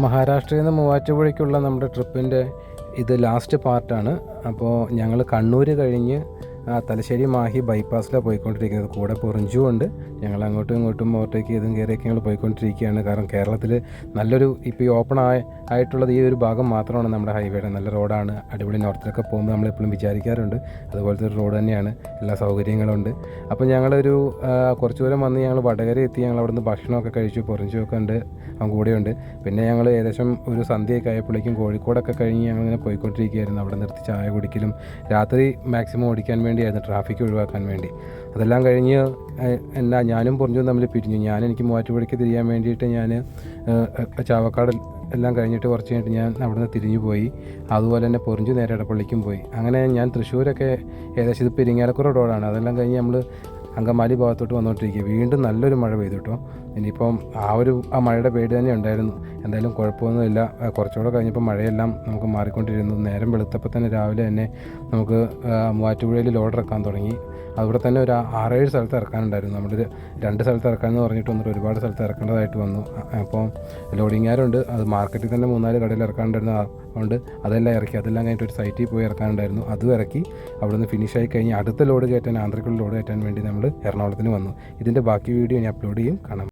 മഹാരാഷ്ട്രയിൽ നിന്ന് മൂവാറ്റുപുഴയ്ക്കുള്ള നമ്മുടെ ട്രിപ്പിന്റെ ഇത് ലാസ്റ്റ് പാർട്ടാണ് അപ്പോൾ ഞങ്ങൾ കണ്ണൂർ കഴിഞ്ഞ് തലശ്ശേരി മാഹി ബൈപ്പാസിലാണ് പോയിക്കൊണ്ടിരിക്കുന്നത്. കൂടെ പൊറിഞ്ചും കൊണ്ട് ഞങ്ങൾ അങ്ങോട്ടും ഇങ്ങോട്ടും ഓവർടേക്ക് ചെയ്തും കയറിയൊക്കെ ഞങ്ങൾ പോയിക്കൊണ്ടിരിക്കുകയാണ്. കാരണം കേരളത്തിൽ നല്ലൊരു ഇപ്പോൾ ഈ ഓപ്പൺ ആയ ആയിട്ടുള്ളത് ഈ ഒരു ഭാഗം മാത്രമാണ് നമ്മുടെ ഹൈവേയുടെ നല്ല റോഡാണ് അടിപൊളി നോർത്തിലൊക്കെ പോകുമ്പോൾ നമ്മളെപ്പോഴും വിചാരിക്കാറുണ്ട്. അതുപോലത്തെ ഒരു റോഡ് തന്നെയാണ്. എല്ലാ സൗകര്യങ്ങളുണ്ട് അപ്പോൾ ഞങ്ങളൊരു കുറച്ച് ദൂരം വന്ന് ഞങ്ങൾ വടകര എത്തി. ഞങ്ങൾ അവിടുന്ന് ഭക്ഷണമൊക്കെ കഴിച്ചു. പൊറിഞ്ചുമൊക്കെ ഉണ്ട്. കൂടെയുണ്ട്. പിന്നെ ഞങ്ങൾ ഏകദേശം ഒരു സന്ധ്യയൊക്കെ ആയപ്പോഴേക്കും കോഴിക്കോടൊക്കെ കഴിഞ്ഞ് ഞങ്ങളിങ്ങനെ പോയിക്കൊണ്ടിരിക്കുകയായിരുന്നു. അവിടെ നിർത്തി ചായ കുടിക്കലും രാത്രി മാക്സിമം ഓടിക്കാൻ വേണ്ടിയായിരുന്നു ട്രാഫിക് ഒഴിവാക്കാൻ വേണ്ടി. അതെല്ലാം കഴിഞ്ഞ് എന്നാ ഞാനും പൊറിഞ്ചും തമ്മിൽ പിരിഞ്ഞു. ഞാൻ എനിക്ക് മൂവാറ്റുപുഴയ്ക്ക് തിരിയാൻ വേണ്ടിയിട്ട് ഞാൻ ചാവക്കാട് എല്ലാം കഴിഞ്ഞിട്ട് കുറച്ച് കഴിഞ്ഞിട്ട് ഞാൻ അവിടെ നിന്ന് തിരിഞ്ഞു പോയി. അതുപോലെ തന്നെ പൊറിഞ്ചു നേരെ ഇടപ്പള്ളിക്കും പോയി. അങ്ങനെ ഞാൻ തൃശ്ശൂരൊക്കെ ഏകദേശം ഇത് പെരിങ്ങാലക്കുറ റോഡാണ്. അതെല്ലാം കഴിഞ്ഞ് നമ്മൾ അങ്കമാലി ഭാഗത്തോട്ട് വന്നുകൊണ്ടിരിക്കുക വീണ്ടും നല്ലൊരു മഴ പെയ്തു കേട്ടോ ഇനിയിപ്പം ആ ഒരു ആ മഴയുടെ പേടി തന്നെ ഉണ്ടായിരുന്നു. എന്തായാലും കുഴപ്പമൊന്നുമില്ല. കുറച്ചുകൂടെ കഴിഞ്ഞപ്പോൾ മഴയെല്ലാം നമുക്ക് മാറിക്കൊണ്ടിരുന്നു. നേരം വെളുത്തപ്പോൾ തന്നെ രാവിലെ തന്നെ നമുക്ക് മൂവാറ്റുപുഴയിൽ ലോഡ് ഇറക്കാൻ തുടങ്ങി. അവിടെ തന്നെ ഒരു ആറേഴ് സ്ഥലത്ത് ഇറക്കാനുണ്ടായിരുന്നു. നമ്മൾ രണ്ട് സ്ഥലത്ത് ഇറക്കാമെന്ന് പറഞ്ഞിട്ട് വന്നിട്ട് ഒരുപാട് സ്ഥലത്ത് ഇറക്കേണ്ടതായിട്ട് വന്നു. അപ്പോൾ ലോഡിങ്ങാരുണ്ട് അത് മാർക്കറ്റിൽ തന്നെ മൂന്നാൽ കടയിൽ ഇറക്കാനുണ്ടായിരുന്നു. അതെല്ലാം ഇറക്കി. അതെല്ലാം കഴിഞ്ഞിട്ട് ഒരു സൈറ്റിൽ പോയി ഇറക്കാനുണ്ടായിരുന്നു. അതും ഇറക്കി. അവിടുന്ന് ഫിനിഷ് ആയി കഴിഞ്ഞ് അടുത്ത ലോഡ് കയറ്റാൻ ആന്ധ്രക്കുള്ള ലോഡ് കയറ്റാൻ വേണ്ടി നമ്മൾ എറണാകുളത്തിന് വന്നു. ഇതിന്റെ ബാക്കി വീഡിയോ ഞാൻ അപ്ലോഡ് ചെയ്യും. കാണാം.